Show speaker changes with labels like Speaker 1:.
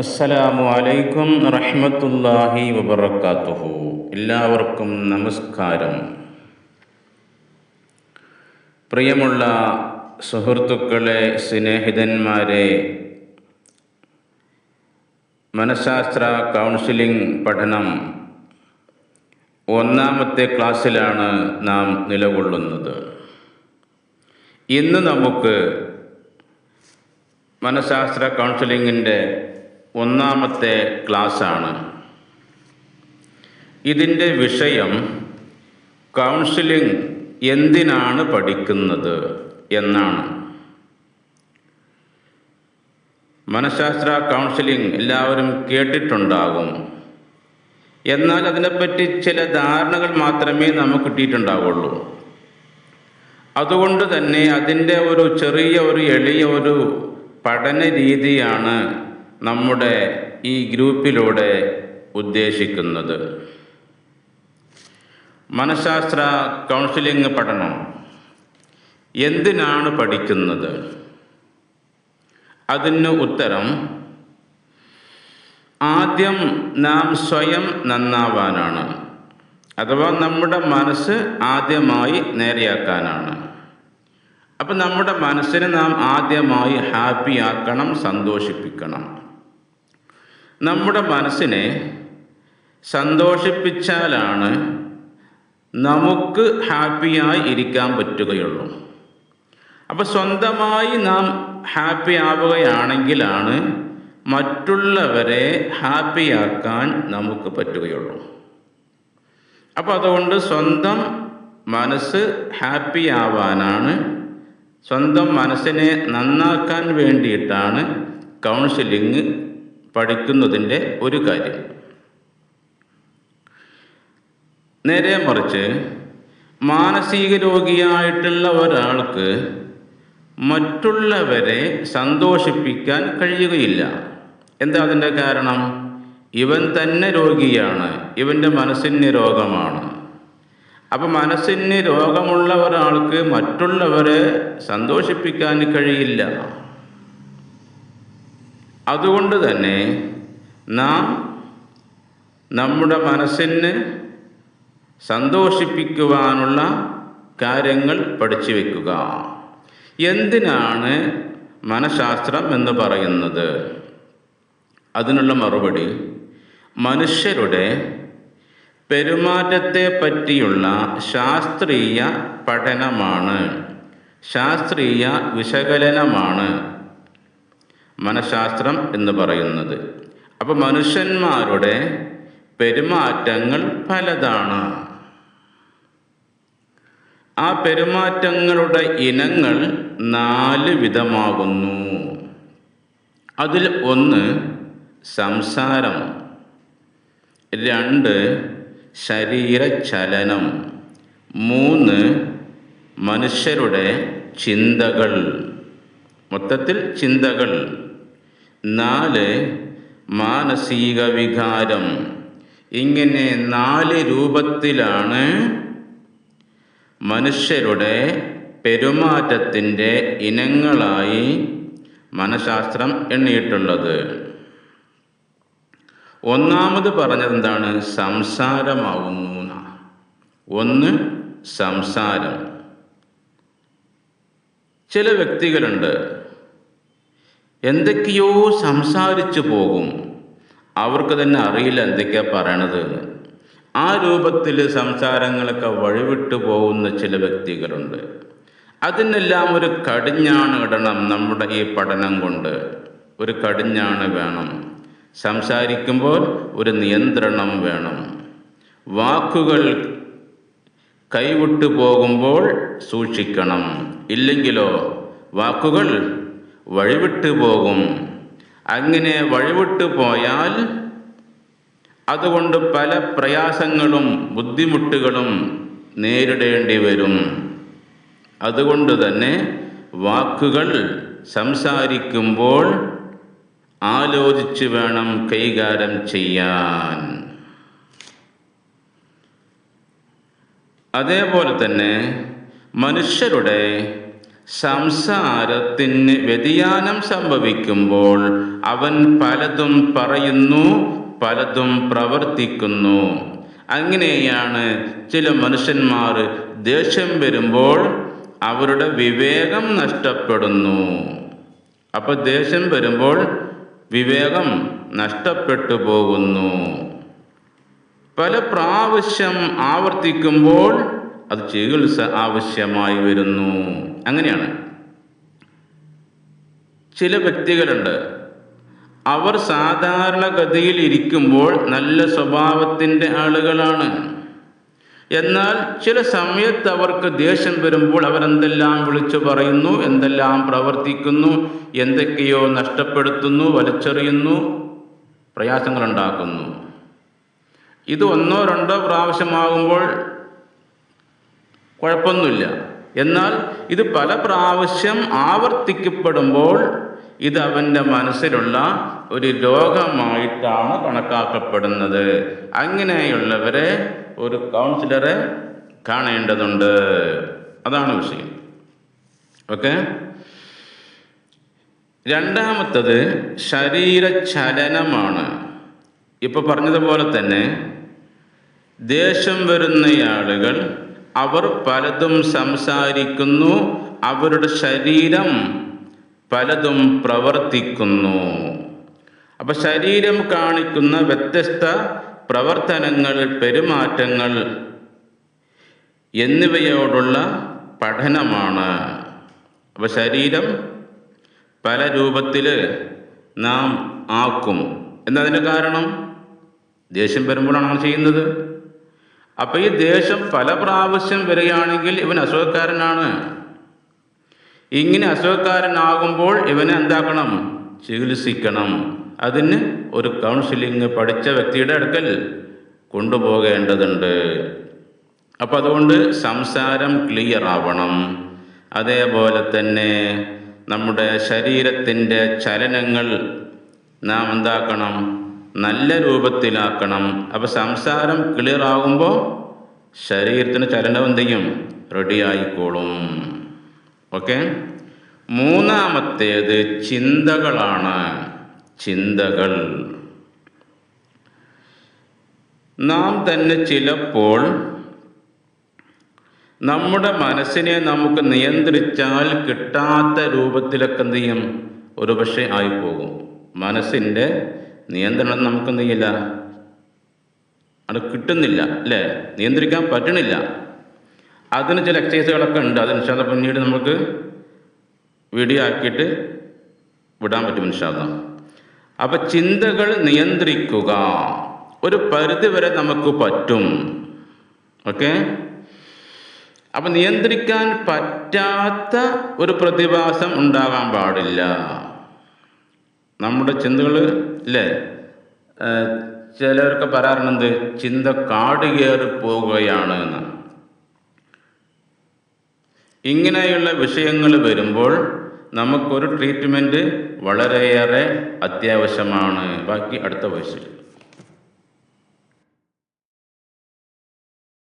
Speaker 1: അസ്സലാമു അലൈക്കും റഹ്മത്തുല്ലാഹി വബർക്കാത്തുഹു എല്ലാവർക്കും നമസ്കാരം. പ്രിയമുള്ള സുഹൃത്തുക്കളെ സ്നേഹിതന്മാരെ മനഃശാസ്ത്ര കൗൺസിലിംഗ് പഠനം ഒന്നാമത്തെ ക്ലാസ്സിലാണ് നാം നിലകൊള്ളുന്നത്. ഇന്ന് നമുക്ക് മനഃശാസ്ത്ര കൗൺസിലിങ്ങിന്റെ ഒന്നാമത്തെ ക്ലാസ്സാണ്. ഇതിന്റെ വിഷയം കൗൺസിലിംഗ് എന്തിനാണ് പഠിക്കുന്നത് എന്നാണ്. മനഃശാസ്ത്ര കൗൺസിലിംഗ് എല്ലാവരും കേട്ടിട്ടുണ്ടാകും. എന്നാൽ അതിനെപ്പറ്റി ചില ധാരണകൾ മാത്രമേ നമുക്ക് കിട്ടിയിട്ടുണ്ടാവുള്ളൂ. അതുകൊണ്ട് തന്നെ അതിന്റെ ഒരു ചെറിയ ഒരു എളിയ ഒരു പഠന രീതിയാണ് നമ്മുടെ ഈ ഗ്രൂപ്പിലൂടെ ഉദ്ദേശിക്കുന്നത്. മനഃശാസ്ത്ര കൗൺസിലിംഗ് പഠനം. എന്തിനാണ് പഠിക്കുന്നത്? അതിന് ഉത്തരം ആദ്യം നാം സ്വയം നന്നാവാനാണ്. അഥവാ നമ്മുടെ മനസ്സ് ആദ്യമായി നേരെയാക്കാനാണ്. അപ്പം നമ്മുടെ മനസ്സിനെ നാം ആദ്യമായി ഹാപ്പിയാക്കണം സന്തോഷിപ്പിക്കണം. നമ്മുടെ മനസ്സിനെ സന്തോഷിപ്പിച്ചാലാണ് നമുക്ക് ഹാപ്പിയായി ഇരിക്കാൻ പറ്റുകയുള്ളൂ. അപ്പോൾ സ്വന്തമായി നാം ഹാപ്പി ആവുകയാണെങ്കിലാണ് മറ്റുള്ളവരെ ഹാപ്പിയാക്കാൻ നമുക്ക് പറ്റുകയുള്ളൂ. അപ്പോൾ അതുകൊണ്ട് സ്വന്തം മനസ്സ് ഹാപ്പി ആവാനാണ് സ്വന്തം മനസ്സിനെ നന്നാക്കാൻ വേണ്ടിയിട്ടാണ് കൗൺസിലിംഗ് പഠിക്കുന്നതിന്റെ ഒരു കാര്യം. നേരെ മറിച്ച് മാനസിക രോഗിയായിട്ടുള്ള ഒരാൾക്ക് മറ്റുള്ളവരെ സന്തോഷിപ്പിക്കാൻ കഴിയുകയില്ല. എന്താ അതിന്റെ കാരണം? ഇവൻ തന്നെ രോഗിയാണ്. ഇവന്റെ മനസ്സിന് രോഗമാണ്. അപ്പം മനസ്സിന് രോഗമുള്ള ഒരാൾക്ക് മറ്റുള്ളവരെ സന്തോഷിപ്പിക്കാൻ കഴിയില്ല. അതുകൊണ്ട് തന്നെ നാം നമ്മുടെ മനസ്സിന് സന്തോഷിപ്പിക്കുവാനുള്ള കാര്യങ്ങൾ പഠിച്ചു വയ്ക്കുക എന്തിനാണ് മനഃശാസ്ത്രം എന്ന് പറയുന്നത്? അതിനുള്ള മറുപടി മനുഷ്യരുടെ പെരുമാറ്റത്തെ പറ്റിയുള്ള ശാസ്ത്രീയ പഠനമാണ്. ശാസ്ത്രീയ വിശകലനമാണ്. മനഃശാസ്ത്രം എന്ന് പറയുന്നത്. അപ്പോൾ മനുഷ്യന്മാരുടെ പെരുമാറ്റങ്ങൾ പലതാണ്. ആ പെരുമാറ്റങ്ങളുടെ ഇനങ്ങൾ നാല് വിധമാകുന്നു. അതിൽ ഒന്ന് സംസാരം രണ്ട് ശരീരചലനം മൂന്ന് മനുഷ്യരുടെ ചിന്തകൾ. മൊത്തത്തിൽ ചിന്തകൾ. നാല് മാനസിക വികാരം ഇങ്ങനെ നാല് രൂപത്തിലാണ് മനുഷ്യരുടെ പെരുമാറ്റത്തിന്റെ ഇനങ്ങളായി മനഃശാസ്ത്രം എണ്ണിയിട്ടുള്ളത്. ഒന്നാമത് പറഞ്ഞത് എന്താണ്? സംസാരമാവുന്നു ഒന്ന് സംസാരം. ചില വ്യക്തികളുണ്ട്. എന്തൊക്കെയോ സംസാരിച്ചു പോകും. അവർക്ക് തന്നെ അറിയില്ല എന്തൊക്കെയാ പറയണത് ആ രൂപത്തിൽ സംസാരങ്ങളൊക്കെ വഴിവിട്ടു പോകുന്ന ചില വ്യക്തികളുണ്ട്. അതിനെല്ലാം ഒരു കടിഞ്ഞാണ് ഇടണം നമ്മുടെ ഈ പഠനം കൊണ്ട്. ഒരു കടിഞ്ഞാണ് വേണം. സംസാരിക്കുമ്പോൾ ഒരു നിയന്ത്രണം വേണം. വാക്കുകൾ കൈവിട്ടു പോകുമ്പോൾ സൂക്ഷിക്കണം. ഇല്ലെങ്കിലോ വാക്കുകൾ വഴിവിട്ടു പോകും. അങ്ങനെ വഴിവിട്ടു പോയാൽ അതുകൊണ്ട് പല പ്രയാസങ്ങളും ബുദ്ധിമുട്ടുകളും നേരിടേണ്ടി വരും. അതുകൊണ്ട് തന്നെ വാക്കുകൾ സംസാരിക്കുമ്പോൾ ആലോചിച്ച് വേണം കൈകാര്യം ചെയ്യാൻ. അതേപോലെ തന്നെ മനുഷ്യരുടെ സംസാരത്തിന് വ്യതിയാനം സംഭവിക്കുമ്പോൾ അവൻ പലതും പറയുന്നു പലതും പ്രവർത്തിക്കുന്നു. അങ്ങനെയാണ് ചില മനുഷ്യന്മാർ ദേഷ്യം വരുമ്പോൾ അവരുടെ വിവേകം നഷ്ടപ്പെടുന്നു. അപ്പോൾ ദേഷ്യം വരുമ്പോൾ വിവേകം നഷ്ടപ്പെട്ടു പോകുന്നു. പല പ്രാവശ്യം ആവർത്തിക്കുമ്പോൾ അത് ചികിത്സ ആവശ്യമായി വരുന്നു. അങ്ങനെയാണ്. ചില വ്യക്തികളുണ്ട്. അവർ സാധാരണഗതിയിൽ ഇരിക്കുമ്പോൾ നല്ല സ്വഭാവത്തിന്റെ ആളുകളാണ്. എന്നാൽ ചില സമയത്ത് അവർക്ക് ദേഷ്യം വരുമ്പോൾ അവരെന്തെല്ലാം വിളിച്ചു പറയുന്നു എന്തെല്ലാം പ്രവർത്തിക്കുന്നു എന്തൊക്കെയോ നഷ്ടപ്പെടുത്തുന്നു വലിച്ചെറിയുന്നു പ്രയാസങ്ങളുണ്ടാക്കുന്നു. ഇത് ഒന്നോ രണ്ടോ പ്രാവശ്യമാകുമ്പോൾ കുഴപ്പമൊന്നുമില്ല. എന്നാൽ ഇത് പല പ്രാവശ്യം ആവർത്തിക്കപ്പെടുമ്പോൾ ഇത് അവന്റെ മനസ്സിലുള്ള ഒരു രോഗമായിട്ടാണ് കണക്കാക്കപ്പെടുന്നത്. അങ്ങനെയുള്ളവരെ ഒരു കൗൺസിലറെ കാണേണ്ടതുണ്ട്. അതാണ് വിഷയം. ഓക്കെ? രണ്ടാമത്തത് ശരീരചലനമാണ്. ഇപ്പോൾ പറഞ്ഞതുപോലെ തന്നെ ദേഷ്യം വരുന്ന ആളുകൾ അവർ പലതും സംസാരിക്കുന്നു അവരുടെ ശരീരം പലതും പ്രവർത്തിക്കുന്നു. അപ്പം ശരീരം കാണിക്കുന്ന വ്യത്യസ്ത പ്രവർത്തനങ്ങൾ പെരുമാറ്റങ്ങൾ എന്നിവയോടുള്ള പഠനമാണ്. അപ്പം ശരീരം പല രൂപത്തിൽ നാം ആക്കും. എന്നതിന് കാരണം ദേഷ്യം വരുമ്പോഴാണ് ചെയ്യുന്നത്. അപ്പം ഈ ദേഷ്യം പല പ്രാവശ്യം വരികയാണെങ്കിൽ ഇവൻ അസുഖക്കാരനാണ് ഇങ്ങനെ അസുഖക്കാരനാകുമ്പോൾ ഇവനെ എന്താക്കണം? ചികിത്സിക്കണം. അതിന് ഒരു കൗൺസിലിംഗ് പഠിച്ച വ്യക്തിയുടെ അടുക്കൽ കൊണ്ടുപോകേണ്ടതുണ്ട്. അപ്പം അതുകൊണ്ട് സംസാരം ക്ലിയർ ആവണം. അതേപോലെ തന്നെ നമ്മുടെ ശരീരത്തിന്റെ ചലനങ്ങൾ നാം എന്താക്കണം? നല്ല രൂപത്തിലാക്കണം. അപ്പോൾ സംസാരം ക്ലിയർ ആകുമ്പോൾ ശരീരത്തിന് ചലനം എന്ത് ചെയ്യും? റെഡി ആയിക്കോളും. ഓക്കെ മൂന്നാമത്തേത് ചിന്തകളാണ്. ചിന്തകൾ. നാം തന്നെ ചിലപ്പോൾ നമ്മുടെ മനസ്സിനെ നമുക്ക് നിയന്ത്രിച്ചാൽ കിട്ടാത്ത രൂപത്തിലൊക്കെ എന്ത് ചെയ്യും? ഒരുപക്ഷെ ആയിപ്പോകും. മനസ്സിന്റെ നിയന്ത്രണം നമുക്ക് എന്ത് ചെയ്യില്ല അത് കിട്ടുന്നില്ല അല്ലേ? നിയന്ത്രിക്കാൻ പറ്റണില്ല. അതിന് ചില എക്സസൈസുകളൊക്കെ ഉണ്ട്. അത് നിഷാദ പിന്നീട് നമുക്ക് വീഡിയോ ആക്കിയിട്ട് വിടാൻ പറ്റും നിഷാദ അപ്പം ചിന്തകൾ നിയന്ത്രിക്കുക. ഒരു പരിധി വരെ നമുക്ക് പറ്റും. ഓക്കെ? അപ്പം നിയന്ത്രിക്കാൻ പറ്റാത്ത ഒരു പ്രതിഭാസം ഉണ്ടാകാൻ പാടില്ല. നമ്മുടെ ചിന്തകൾ ഇല്ലേ? ചിലവർക്ക് പറയാറുണ്ട് ചിന്ത കാട് കയറി പോവുകയാണ് എന്ന്. ഇങ്ങനെയുള്ള വിഷയങ്ങൾ വരുമ്പോൾ നമുക്കൊരു ട്രീറ്റ്മെന്റ് വളരെയേറെ അത്യാവശ്യമാണ്. ബാക്കി അടുത്ത വയസ്സിൽ